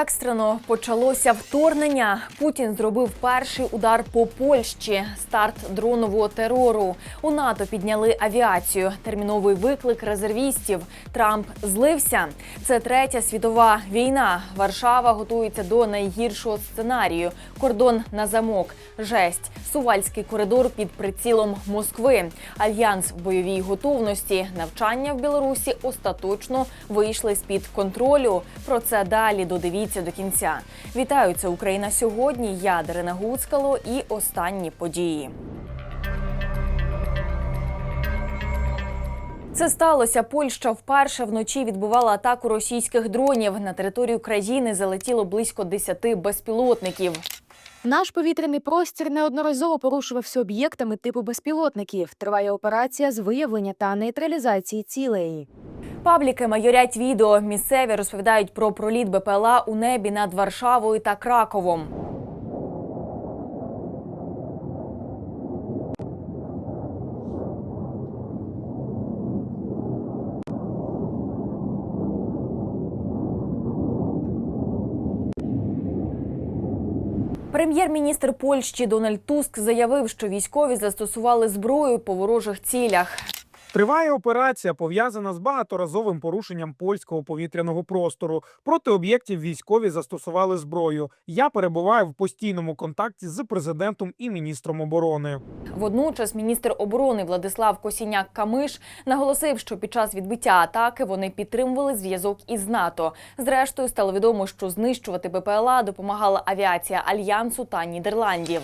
Екстрено почалося вторгнення. Путін зробив перший удар по Польщі. Старт дронового терору. У НАТО підняли авіацію. Терміновий виклик резервістів. Трамп злився. Це третя світова війна. Варшава готується до найгіршого сценарію. Кордон на замок. Жесть. Сувальський коридор під прицілом Москви. Альянс бойовій готовності. Навчання в Білорусі остаточно вийшли з під контролю. Про це далі додивіться до кінця. Вітаю, це Україна сьогодні. Я Дарина Гуцкало і останні події. Це сталося. Польща вперше вночі відбувала атаку російських дронів. На територію країни залетіло близько 10 безпілотників. Наш повітряний простір неодноразово порушувався об'єктами типу безпілотників. Триває операція з виявлення та нейтралізації цілей. Пабліки майорять відео. Місцеві розповідають про проліт БПЛА у небі над Варшавою та Краковом. Прем'єр-міністр Польщі Дональд Туск заявив, що військові застосували зброю по ворожих цілях. Триває операція, пов'язана з багаторазовим порушенням польського повітряного простору. Проти об'єктів військові застосували зброю. Я перебуваю в постійному контакті з президентом і міністром оборони. Водночас міністр оборони Владислав Косіняк Камиш наголосив, що під час відбиття атаки вони підтримували зв'язок із НАТО. Зрештою, стало відомо, що знищувати БПЛА допомагала авіація Альянсу та Нідерландів.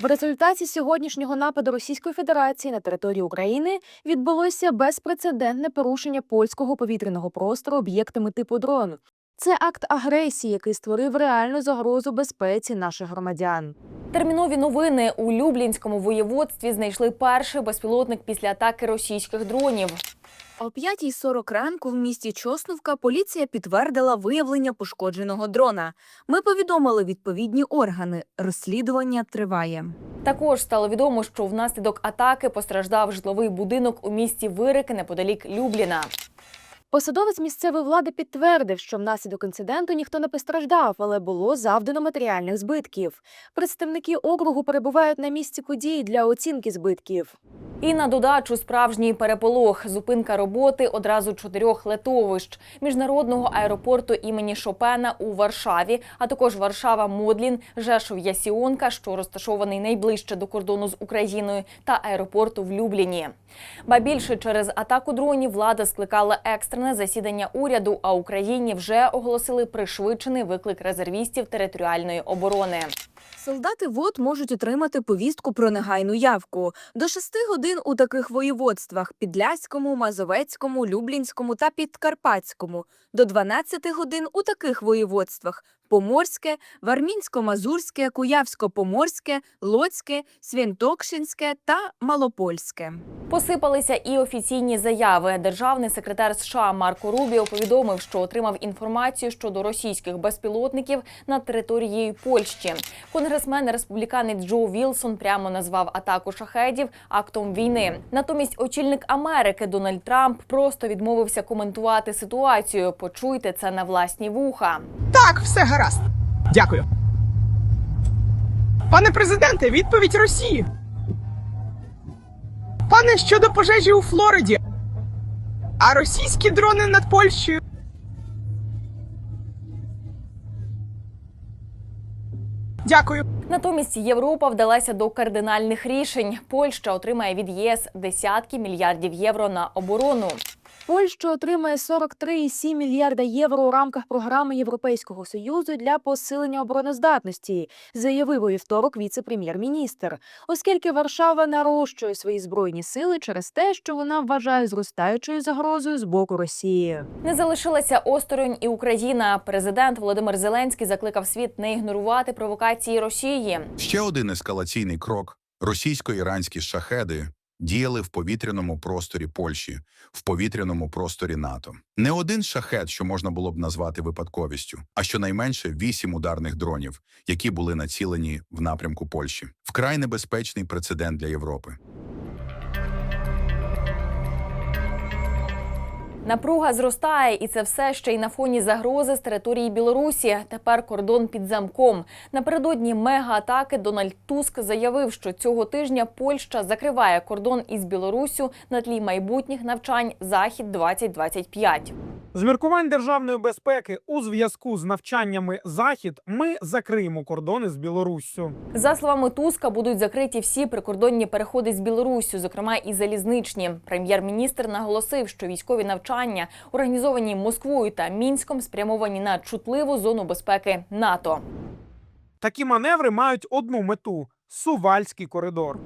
В результаті сьогоднішнього нападу Російської Федерації на територію України відбулося безпрецедентне порушення польського повітряного простору об'єктами типу дрон. Це акт агресії, який створив реальну загрозу безпеці наших громадян. Термінові новини у Люблінському воєводстві знайшли перший безпілотник після атаки російських дронів. О 5.40 ранку в місті Чосновка поліція підтвердила виявлення пошкодженого дрона. Ми повідомили відповідні органи. Розслідування триває. Також стало відомо, що внаслідок атаки постраждав житловий будинок у місті Вирики неподалік Любліна. Посадовець місцевої влади підтвердив, що внаслідок інциденту ніхто не постраждав, але було завдано матеріальних збитків. Представники округу перебувають на місці події для оцінки збитків. І на додачу справжній переполох. Зупинка роботи одразу чотирьох летовищ міжнародного аеропорту імені Шопена у Варшаві, а також Варшава Модлін, Жешов Ясіонка, що розташований найближче до кордону з Україною, та аеропорту в Любліні. Ба більше через атаку дронів влада скликала екстрене засідання уряду. А Україні вже оголосили пришвидшений виклик резервістів територіальної оборони. Солдати ВОД можуть отримати повістку про негайну явку до 6 годин у таких воєводствах – Підляському, Мазовецькому, Люблінському та Підкарпатському, до 12 годин у таких воєводствах – Поморське, Вармінсько-Мазурське, Куявсько-Поморське, Лоцьке, Свінтокшинське та Малопольське. Посипалися і офіційні заяви. Державний секретар США Марко Рубіо повідомив, що отримав інформацію щодо російських безпілотників над територією Польщі. Конгресмен республіканець Джо Вілсон прямо назвав атаку шахедів актом війни. Натомість очільник Америки Дональд Трамп просто відмовився коментувати ситуацію. Почуйте це на власні вуха. Так, все гаразд. Дякую. Пане президенте, відповідь Росії. Пане щодо пожежі у Флориді. А російські дрони над Польщею. Дякую. Натомість Європа вдалася до кардинальних рішень. Польща отримає від ЄС десятки мільярдів євро на оборону. Польща отримає 43,7 мільярда євро у рамках програми Європейського союзу для посилення обороноздатності, заявив у вівторок віце-прем'єр-міністр, оскільки Варшава нарощує свої збройні сили через те, що вона вважає зростаючою загрозою з боку Росії. Не залишилася осторонь і Україна. Президент Володимир Зеленський закликав світ не ігнорувати провокації Росії. Ще один ескалаційний крок: російсько-іранські шахеди діяли в повітряному просторі Польщі, в повітряному просторі НАТО. Не один шахет, що можна було б назвати випадковістю, а щонайменше вісім ударних дронів, які були націлені в напрямку Польщі. Вкрай небезпечний прецедент для Європи. Напруга зростає, і це все ще й на фоні загрози з території Білорусі. Тепер кордон під замком. Напередодні мегаатаки Дональд Туск заявив, що цього тижня Польща закриває кордон із Білоруссю на тлі майбутніх навчань Захід 2025 З міркувань державної безпеки у зв'язку з навчаннями Захід ми закриємо кордони з Білоруссю. За словами Туска, будуть закриті всі прикордонні переходи з Білоруссю, зокрема і залізничні. Прем'єр-міністр наголосив, що військові навчання, організовані Москвою та Мінськом, спрямовані на чутливу зону безпеки НАТО. Такі маневри мають одну мету сувальський коридор.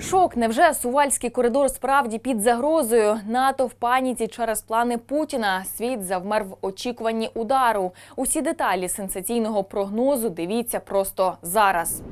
Шок, невже сувальський коридор справді під загрозою? НАТО в паніці через плани Путіна. Світ завмер в очікуванні удару. Усі деталі сенсаційного прогнозу дивіться просто зараз.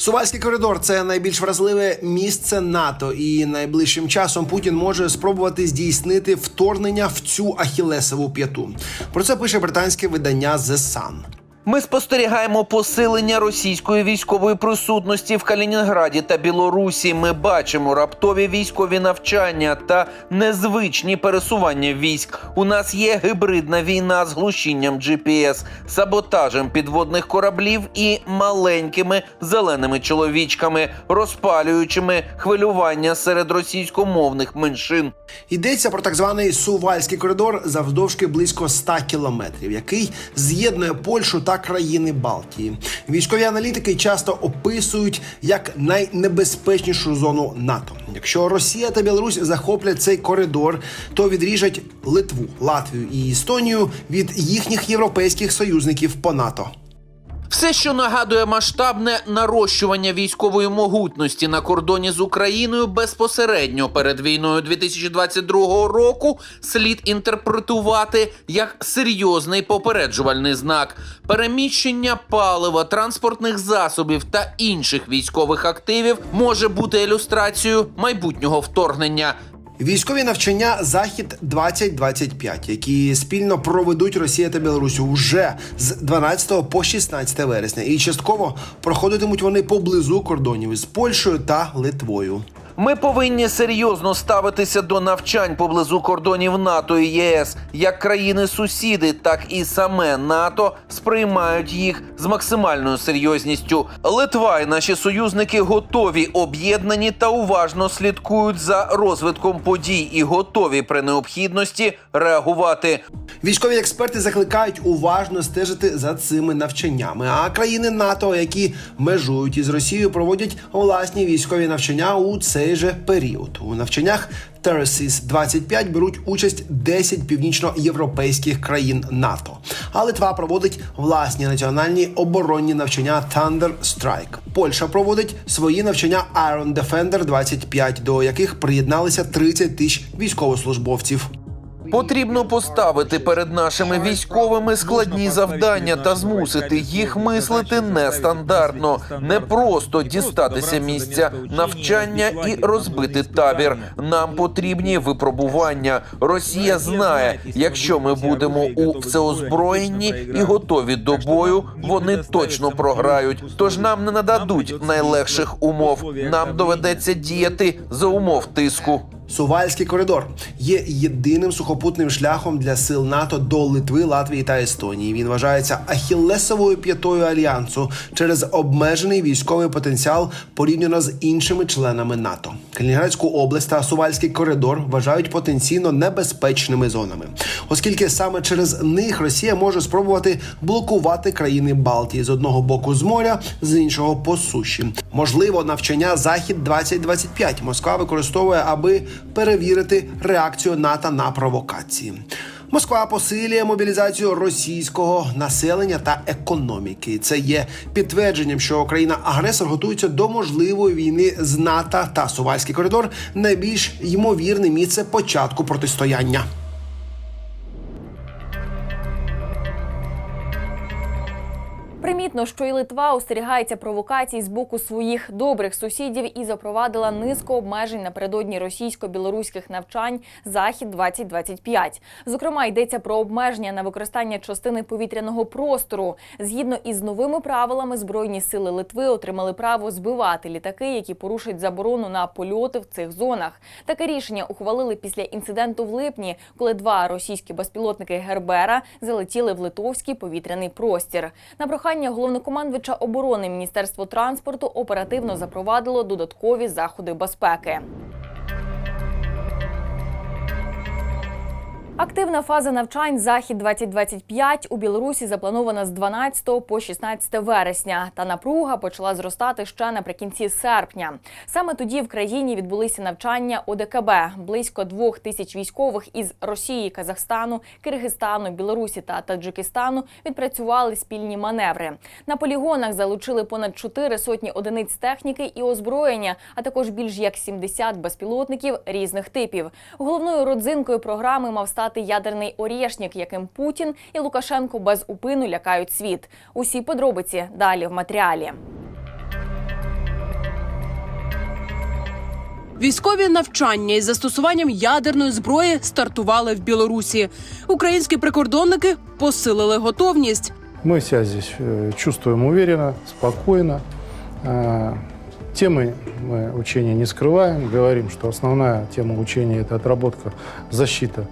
Сувальський коридор це найбільш вразливе місце НАТО, і найближчим часом Путін може спробувати здійснити вторгнення в цю ахілесову п'яту. Про це пише британське видання The Sun. Ми спостерігаємо посилення російської військової присутності в Калінінграді та Білорусі. Ми бачимо раптові військові навчання та незвичні пересування військ. У нас є гибридна війна з глушінням GPS, саботажем підводних кораблів і маленькими зеленими чоловічками, розпалюючими хвилювання серед російськомовних меншин. Йдеться про так званий Сувальський коридор завдовжки близько 100 кілометрів, який з'єднує Польщу та країни Балтії. Військові аналітики часто описують як найнебезпечнішу зону НАТО. Якщо Росія та Білорусь захоплять цей коридор, то відріжать Литву, Латвію і Естонію від їхніх європейських союзників по НАТО. Все, що нагадує масштабне нарощування військової могутності на кордоні з Україною безпосередньо перед війною 2022 року, слід інтерпретувати як серйозний попереджувальний знак. Переміщення палива, транспортних засобів та інших військових активів може бути ілюстрацією майбутнього вторгнення. Військові навчання Захід 2025 які спільно проведуть Росія та Білорусь уже з 12 по 16 вересня, і частково проходитимуть вони поблизу кордонів з Польщею та Литвою. Ми повинні серйозно ставитися до навчань поблизу кордонів НАТО і ЄС. Як країни-сусіди, так і саме НАТО сприймають їх з максимальною серйозністю. Литва і наші союзники готові об'єднані та уважно слідкують за розвитком подій і готові при необхідності реагувати. Військові експерти закликають уважно стежити за цими навчаннями. А країни НАТО, які межують із Росією, проводять власні військові навчання у цей же період. У навчаннях Terraces 25 беруть участь 10 північноєвропейських країн НАТО. А Литва проводить власні національні оборонні навчання Thunder Strike. Польща проводить свої навчання Iron Defender 25, до яких приєдналися 30 тисяч військовослужбовців. Потрібно поставити перед нашими військовими складні завдання та змусити їх мислити нестандартно, не просто дістатися місця навчання і розбити табір. Нам потрібні випробування. Росія знає, якщо ми будемо у всеозброєнні і готові до бою, вони точно програють. Тож нам не нададуть найлегших умов. Нам доведеться діяти за умов тиску. Сувальський коридор є єдиним сухопутним шляхом для сил НАТО до Литви, Латвії та Естонії. Він вважається ахіллесовою п'ятою альянсу через обмежений військовий потенціал порівняно з іншими членами НАТО. Калінінградську область та Сувальський коридор вважають потенційно небезпечними зонами, оскільки саме через них Росія може спробувати блокувати країни Балтії з одного боку з моря, з іншого по суші. Можливо, навчання Захід 2025 Москва використовує, аби перевірити реакцію НАТО на провокації. Москва посилює мобілізацію російського населення та економіки. Це є підтвердженням, що Україна-агресор готується до можливої війни з НАТО та Сувальський коридор найбільш ймовірне місце початку протистояння. Помітно, що і Литва остерігається провокацій з боку своїх добрих сусідів і запровадила низку обмежень напередодні російсько-білоруських навчань Захід 2025 Зокрема, йдеться про обмеження на використання частини повітряного простору. Згідно із новими правилами, збройні сили Литви отримали право збивати літаки, які порушать заборону на польоти в цих зонах. Таке рішення ухвалили після інциденту в липні, коли два російські безпілотники Гербера залетіли в литовський повітряний простір. На прохання головнокомандувача оборони Міністерство транспорту оперативно запровадило додаткові заходи безпеки. Активна фаза навчань Захід 2025 у Білорусі запланована з 12 по 16 вересня. Та напруга почала зростати ще наприкінці серпня. Саме тоді в країні відбулися навчання ОДКБ. Близько двох тисяч військових із Росії, Казахстану, Киргизстану, Білорусі та Таджикистану відпрацювали спільні маневри. На полігонах залучили понад чотири сотні одиниць техніки і озброєння, а також більш як 70 безпілотників різних типів. Головною родзинкою програми мав стати ядерний орєшнік, яким Путін і Лукашенко без упину лякають світ. Усі подробиці далі в матеріалі. Військові навчання із застосуванням ядерної зброї стартували в Білорусі. Українські прикордонники посилили готовність. Мы себя здесь э, чувствуем уверенно, спокойно. Э, Темы мы учения не скрываем. Говорим, что основная тема учения – это отработка, защита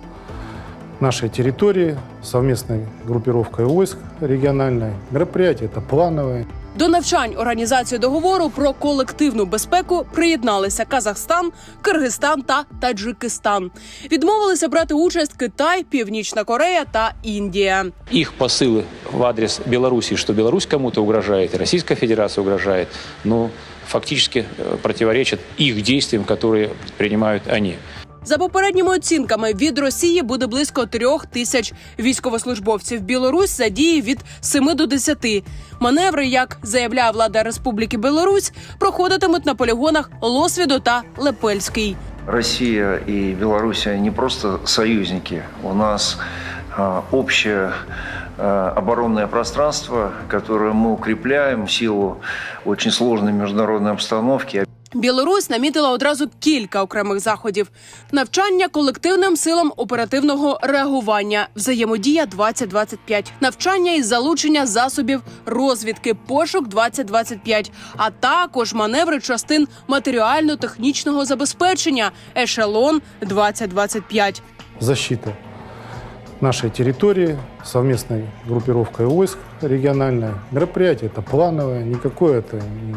нашей территории совместной группировкой войск региональной. Мероприятие это плановое. До навчань організації договору про колективну безпеку приєдналися Казахстан, Киргизстан та Таджикистан. Відмовилися брати участь Китай, Північна Корея та Індія. их посылы в адрес Беларуси, что Беларусь кому-то угрожает, и Российская Федерация угрожает, ну, фактически э, противоречат их действиям, которые предпринимают они. За попередніми оцінками від Росії буде близько трьох тисяч військовослужбовців. Білорусь задіє від 7 до 10. Маневри, як заявляє влада Республіки Білорусь, проходитимуть на полігонах Лосвіду та Лепельський. Россия и Белоруссия не просто союзники. У нас а, оборонное пространство, которое мы укрепляем в силу очень сложной международной обстановки. Білорусь намітила одразу кілька окремих заходів: навчання колективним силам оперативного реагування, взаємодія 2025 навчання із залучення засобів розвідки, пошук 2025 а також маневри частин матеріально-технічного забезпечення, ешелон 2025 Защита нашей территории совместной группировкой войск региональной. Мероприятие это плановое, никакое это не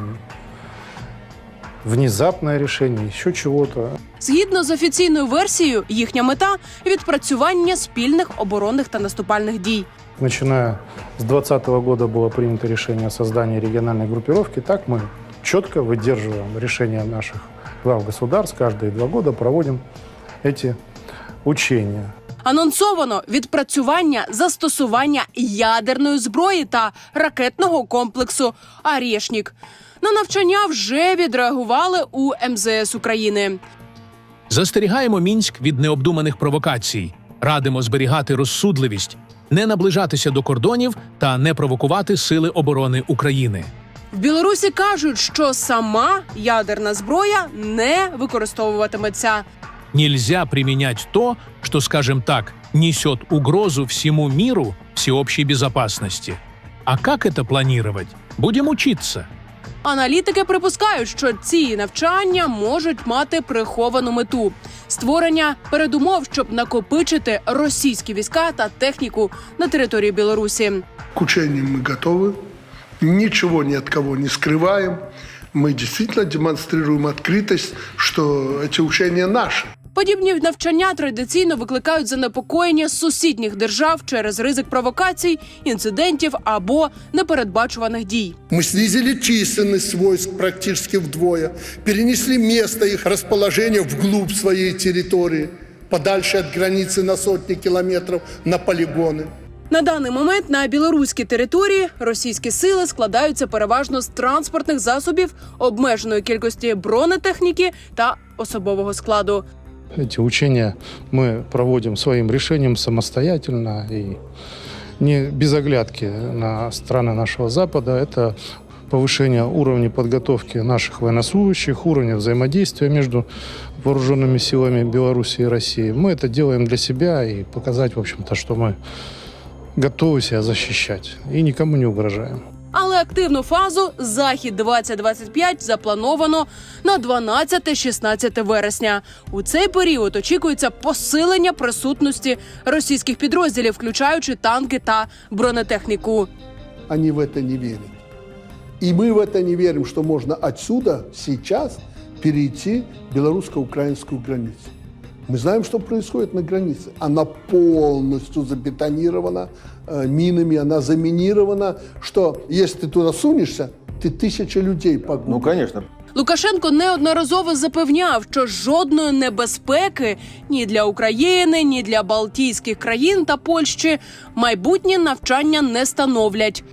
внезапное решение, еще чего-то. Згідно з офіційною версією, їхня мета відпрацювання спільних оборонних та наступальних дій. Начиная с 2020 года было принято решение о создании региональной группировки. Так мы четко выдерживаем решения наших глав государств. Каждые два года проводим эти учения. Анонсовано відпрацювання застосування ядерної зброї та ракетного комплексу «Арєшнік». На навчання вже відреагували у МЗС України. Застерігаємо Мінськ від необдуманих провокацій, радимо зберігати розсудливість, не наближатися до кордонів та не провокувати сили оборони України. В Білорусі кажуть, що сама ядерна зброя не використовуватиметься. Нельзя применять то, что, скажем так, несет угрозу всему миру, всеобщей безопасности. А как это планировать? Будем учиться. Аналітики припускають, що ці навчання можуть мати приховану мету створення передумов, щоб накопичити російські війська та техніку на території Білорусі. К учениям мы готовы, ничего ни от кого не скрываем. Мы действительно демонстрируем открытость, что эти учения наши. Подібні навчання традиційно викликають занепокоєння сусідніх держав через ризик провокацій, інцидентів або непередбачуваних дій. Мы снизили численность войск практически вдвое, перенесли место их расположения вглубь своей территории, подальше от границы на сотни километров, на полигоны. На даний момент на білоруській території російські сили складаються переважно з транспортних засобів, обмеженої кількості бронетехніки та особового складу. Эти учения мы проводим своим решением самостоятельно и не без оглядки на страны нашего Запада. Это повышение уровня подготовки наших военнослужащих, уровня взаимодействия между вооруженными силами Беларуси и России. Мы это делаем для себя и показать, в общем-то, что мы готовы себя защищать и никому не угрожаем. Але активну фазу захід 2025 заплановано на 12-16 вересня. У цей період очікується посилення присутності російських підрозділів, включаючи танки та бронетехніку. Они в это не верят. И мы в это не верим, что можно отсюда сейчас перейти белорусско-украинскую границу. Мы знаем, что происходит на границе. Она полностью забетонирована э, минами, она заминирована, что если ты туда сунешься, ты тысяча людей погубишь. Ну, конечно. Лукашенко неодноразово запевняв, що жодної небезпеки ні для України, ні для Балтійських країн та Польщі майбутнє навчання не становлять.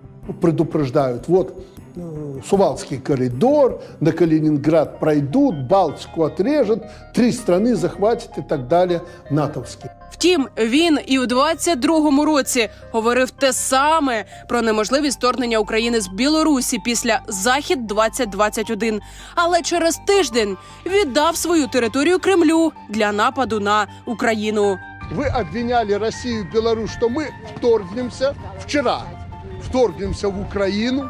предупреждают, вот э, Сувалский коридор, на Калининград пройдут, Балтику отрежут, три страны захватят и так далее, натовские. Втім, він і у 22-му році говорив те саме про неможливість вторгнення України з Білорусі після захід 2021 Але через тиждень віддав свою територію Кремлю для нападу на Україну. Вы обвиняли Россию и Беларусь, что мы вторгнемся вчера, вторгнемся в Украину,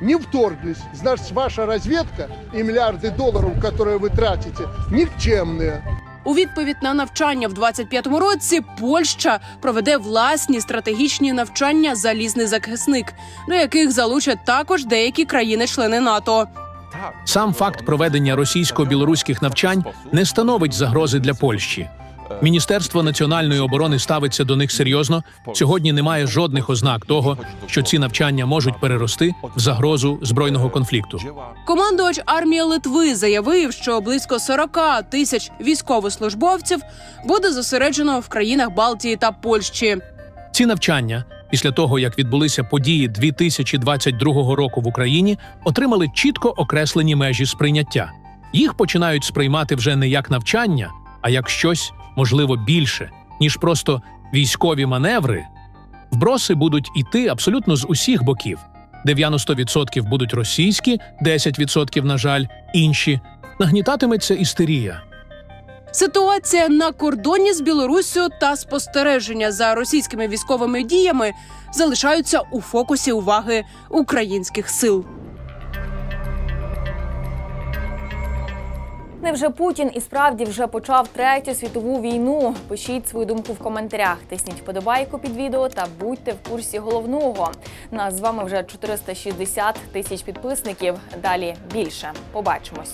не вторглись. Значит, ваша разведка и миллиарды долларов, которые вы тратите, никчемные. У відповідь на навчання в 25-му році Польща проведе власні стратегічні навчання Залізний захисник, до яких залучать також деякі країни-члени НАТО. Сам факт проведення російсько-білоруських навчань не становить загрози для Польщі. Міністерство національної оборони ставиться до них серйозно. Сьогодні немає жодних ознак того, що ці навчання можуть перерости в загрозу збройного конфлікту. Командувач армії Литви заявив, що близько 40 тисяч військовослужбовців буде зосереджено в країнах Балтії та Польщі. Ці навчання, після того як відбулися події 2022 року в Україні, отримали чітко окреслені межі сприйняття. Їх починають сприймати вже не як навчання, а як щось можливо більше, ніж просто військові маневри. Вброси будуть іти абсолютно з усіх боків. 90% будуть російські, 10%, на жаль, інші. Нагнітатиметься істерія. Ситуація на кордоні з Білоруссю та спостереження за російськими військовими діями залишаються у фокусі уваги українських сил. Невже Путін і справді вже почав третю світову війну? Пишіть свою думку в коментарях, тисніть вподобайку під відео та будьте в курсі головного. Нас з вами вже 460 тисяч підписників. Далі більше. Побачимось.